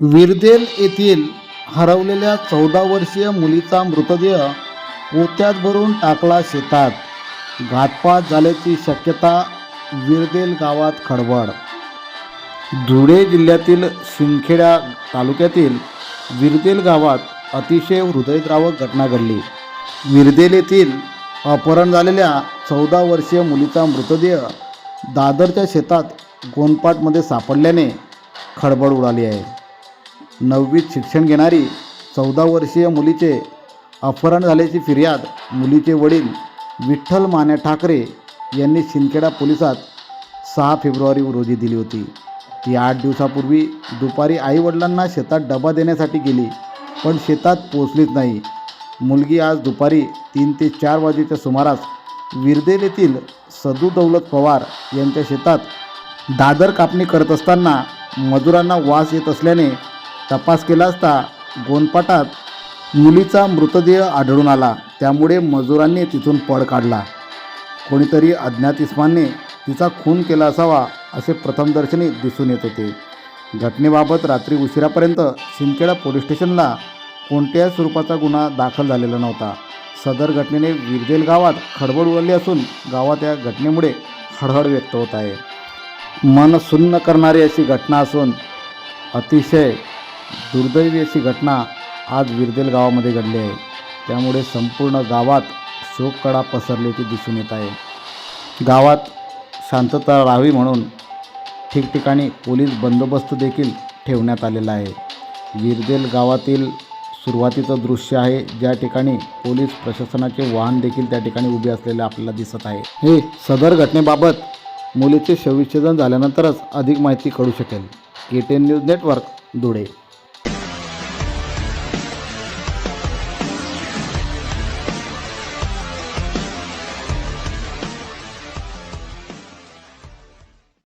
विरदेल येथील हरवलेल्या चौदा वर्षीय मुलीचा मृतदेह पोत्यात भरून टाकला शेतात. घातपात झाल्याची शक्यता विरदेल गावात खडबड धुळे जिल्ह्यातील शिंदखेडा तालुक्यातील विरदेल गावात अतिशय हृदयद्रावक घटना घडली. विरदेल येथील अपहरण झालेल्या चौदा वर्षीय मुलीचा मृतदेह दादरच्या शेतात गोनपाटमध्ये सापडल्याने खळबळ उडाली आहे. नववीत शिक्षण घेणारी चौदा वर्षीय मुलीचे अपहरण झाल्याची फिर्याद मुलीचे वडील विठ्ठल माने ठाकरे यांनी शिंदखेडा पोलिसात सहा फेब्रुवारी रोजी दिली होती. ती आठ दिवसापूर्वी दुपारी आईवडिलांना शेतात डबा देण्यासाठी गेली पण शेतात पोचलीच नाही. मुलगी आज दुपारी तीन ते चार वाजेच्या सुमारास विरदेल येथील सदू दौलत पवार यांच्या शेतात दादर कापणी करत असताना मजुरांना वास येत असल्याने तपास केला असता गोंदपाटात मुलीचा मृतदेह आढळून आला. त्यामुळे मजुरांनी तिथून पळ काढला. कोणीतरी अज्ञात इस्माने तिचा खून केला असावा असे प्रथमदर्शनी दिसून येत होते. घटनेबाबत रात्री उशिरापर्यंत सिंदखेडा पोलीस स्टेशनला कोणत्याही स्वरूपाचा गुन्हा दाखल झालेला नव्हता. सदर घटनेने विरदेल गावात खडबड उडली असून गावात या घटनेमुळे हळहळ व्यक्त होत आहे. मन सुन्न करणारी अशी घटना असून अतिशय दुर्दैवी अशी घटना आज विरदेल गावामध्ये घडली आहे. त्यामुळे संपूर्ण गावात शोककडा पसरल्याची दिसून येत आहे. गावात शांतता राहावी म्हणून ठिकठिकाणी पोलीस बंदोबस्त देखील ठेवण्यात आलेला आहे. विरदेल गावातील सुरुवातीचं दृश्य आहे. ज्या ठिकाणी पोलीस प्रशासनाचे वाहन देखील त्या ठिकाणी उभे असलेले आपल्याला दिसत आहे. हे सदर घटनेबाबत मुलीचे शविच्छेदन झाल्यानंतरच अधिक माहिती कळू शकेल. K ten news network Dhule.